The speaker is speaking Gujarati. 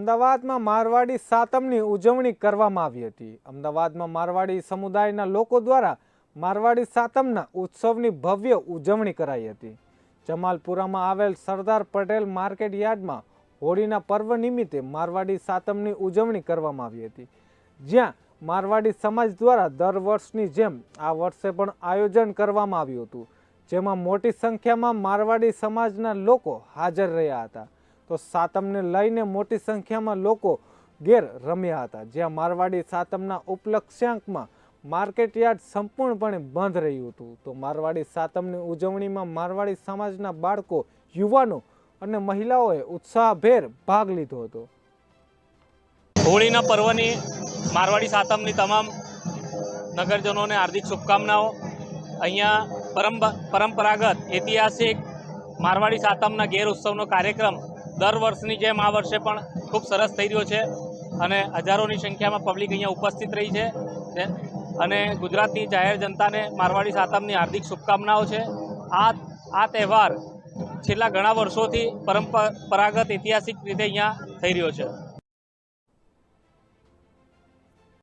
અમદાવાદમાં મારવાડી સાતમની ઉજવણી કરવામાં આવી હતી. અમદાવાદમાં મારવાડી સમુદાયના લોકો દ્વારા મારવાડી સાતમના ઉત્સવની ભવ્ય ઉજવણી કરાઈ હતી. જમાલપુરામાં આવેલ સરદાર પટેલ માર્કેટ યાર્ડમાં હોળીના પર્વ નિમિત્તે મારવાડી સાતમની ઉજવણી કરવામાં આવી હતી. જ્યાં મારવાડી સમાજ દ્વારા દર વર્ષની જેમ આ વર્ષે પણ આયોજન કરવામાં આવ્યું હતું. જેમાં મોટી સંખ્યામાં મારવાડી સમાજના લોકો હાજર રહ્યા હતા. તો સાતમને લઈને મોટી સંખ્યામાં લોકો ગેર રમ્યા હતા, જ્યાં મારવાડી સાતમના ઉપલક્ષ્યાંકમાં માર્કેટ યાર્ડ સંપૂર્ણપણે બંધ રહ્યું હતું. તો મારવાડી સાતમની ઉજવણીમાં મારવાડી સમાજના બાળકો, યુવાનો અને મહિલાઓએ ઉત્સાહભેર ભાગ લીધો હતો. હોળીના પર્વની મારવાડી સાતમની તમામ નગરજનોને હાર્દિક શુભકામનાઓ. અહીંયા પરંપરાગત, ઐતિહાસિક મારવાડી સાતમના ગેર ઉત્સવનો કાર્યક્રમ દર વર્ષની જેમ આ વર્ષે પણ ખૂબ સરસ થઈ રહ્યો છે અને હજારોની સંખ્યામાં પબ્લિક અહીંયા ઉપસ્થિત રહી છે. અને ગુજરાતની જાહેર જનતાને મારવાડી સાતમની હાર્દિક શુભકામનાઓ છે. આ આ તહેવાર છેલ્લા ઘણા વર્ષોથી પરંપરાગત ઐતિહાસિક રીતે અહીંયા થઈ રહ્યો છે.